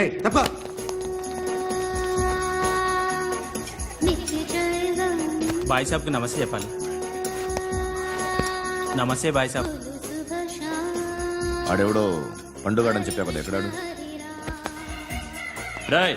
ఏయ్ తప్ప. బాయ్ సాబ్కి నమస్తే చెప్పాలి. నమస్తే బాయ్ సాబ్ ఆడెవడో పండుగాడని చెప్పా కదా ఎక్కడాడు రాయ్.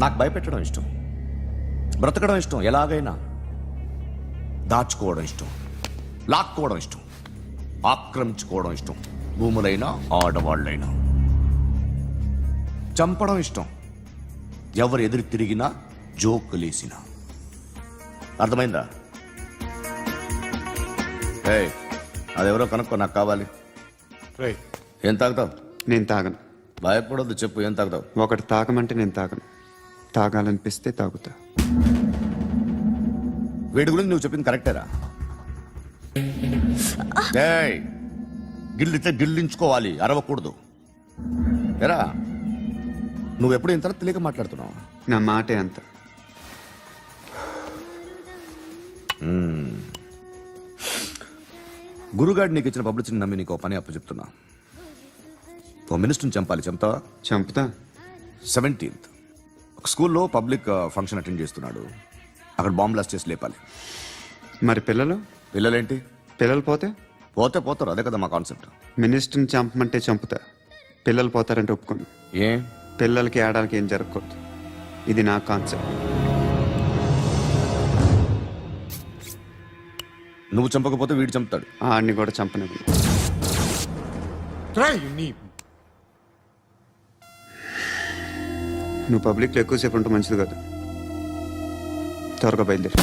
నాకు భయపెట్టడం ఇష్టం. బ్రతకడం ఇష్టం ఎలాగైనా. దాచుకోవడం ఇష్టం. లాక్కోవడం ఇష్టం. ఆక్రమించుకోవడం ఇష్టం. భూములైనా ఆడవాళ్ళైనా. చంపడం ఇష్టం. ఎవరు ఎదురు తిరిగినా జోకులేసినా అర్థమైందా? ఏయ్, అదెవరో కనుక్కో నాకు కావాలి. ఏం తాగుతావు? నేను తాగను. భయపడొద్దు చెప్పు ఏం తాగుతావు? ఒకటి తాగమంటే నేను తాగను. తాగాలనిపిస్తే తాగుతా. వీడి గురించి నువ్వు చెప్పింది కరెక్టేరా ఏయ్, గిల్లితే గిల్లించుకోవాలి అరవకూడదు. ఎరా నువ్వు ఎప్పుడు ఇంత తెలియక మాట్లాడుతున్నావు? నా మాటే అంత. గురుగాడు నీకు ఇచ్చిన పబ్లిసిటీని నమ్మి నీకు పని అప్పు చెప్తున్నా ఓ మినిస్టర్ని చంపాలి చంపుతావా? చంపుతా. సెవెంటీన్త్ ఒక స్కూల్లో పబ్లిక్ ఫంక్షన్ అటెండ్ చేస్తున్నాడు. అక్కడ బాంబ్ బ్లాస్ట్ చేసి లేపాలి. మరి పిల్లలు? పిల్లలేంటి? పిల్లలు పోతే? పోతే పోతారు అదే కదా మా కాన్సెప్ట్. మినిస్టర్ని చంపమంటే చంపుతా. పిల్లలు పోతారంటే ఒప్పుకోను. ఏ? పిల్లలకి ఆడాలకి ఏం జరగకూడదు. ఇది నా కాన్సెప్ట్. నువ్వు చంపకపోతే వీడు చంపుతాడు. ఆడిని కూడా చంపనివ్వను. నువ్వు పబ్లిక్లో ఎక్కువసేపు ఉంటే మంచిది కాదు. త్వరగా బయలుదేరి.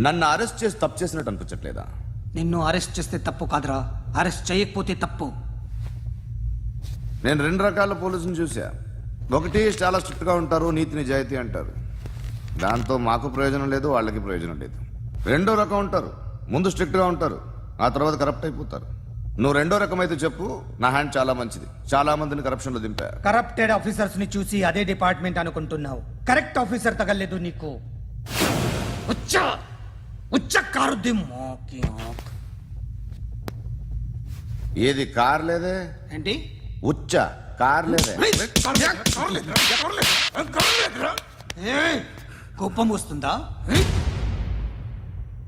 నన్ను అరెస్ట్ చేసి తప్పు చేసినట్టు అనిపించట్లేదా? నిన్ను అరెస్ట్ చేస్తే తప్పు కాదురా. అరెస్ట్ చేయకపోతే తప్పు. నేను రెండు రకాల పోలీసుని చూసా ఒకటి చాలా స్ట్రిక్ట్గా ఉంటారు నీతి నిజాయితీ అంటారు. దాంతో మాకు ప్రయోజనం లేదు వాళ్ళకి ప్రయోజనం లేదు. రెండో రకం ఉంటారు. ముందు స్ట్రిక్ట్గా ఉంటారు. ఆ తర్వాత కరప్ట్ అయిపోతారు. నువ్వు రెండో రకం అయితే చెప్పు నా హ్యాండ్ చాలా మంచిది. చాలా మందిని కరప్షన్లో దింపా. కరప్టెడ్ ఆఫీసర్స్ని చూసి అదే డిపార్ట్మెంట్ అనుకుంటున్నావు. కరెక్ట్ ఆఫీసర్ తగలేదు నీకు. ఉచ్చ! ఆక్. ఏది కార్ లేదే? ఏంటి? ఉచ్చ కార్ లేదే. కోపం వస్తుందా?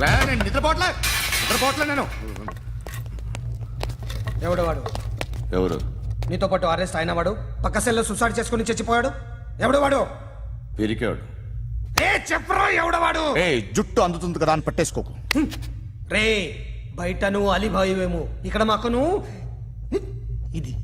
నేను నిద్రపోవట్లే నిద్రపోవట్లే నేను. ఎవడు వాడు? ఎవరు? నీతో పాటు అరెస్ట్ అయిన వాడు పక్క సెల్లో సుసైడ్ చేసుకుని చచ్చిపోయాడు. ఎవడు వాడు? పిరికాడు ఏ చెప్పరా ఎవడు వాడు? ఏ జుట్టు అందుతుంది కదా అని పట్టేసుకోకు. రే బయట నువ్వు అలీబాయివేమో. ఇక్కడ మాకు నువ్వు ఇది.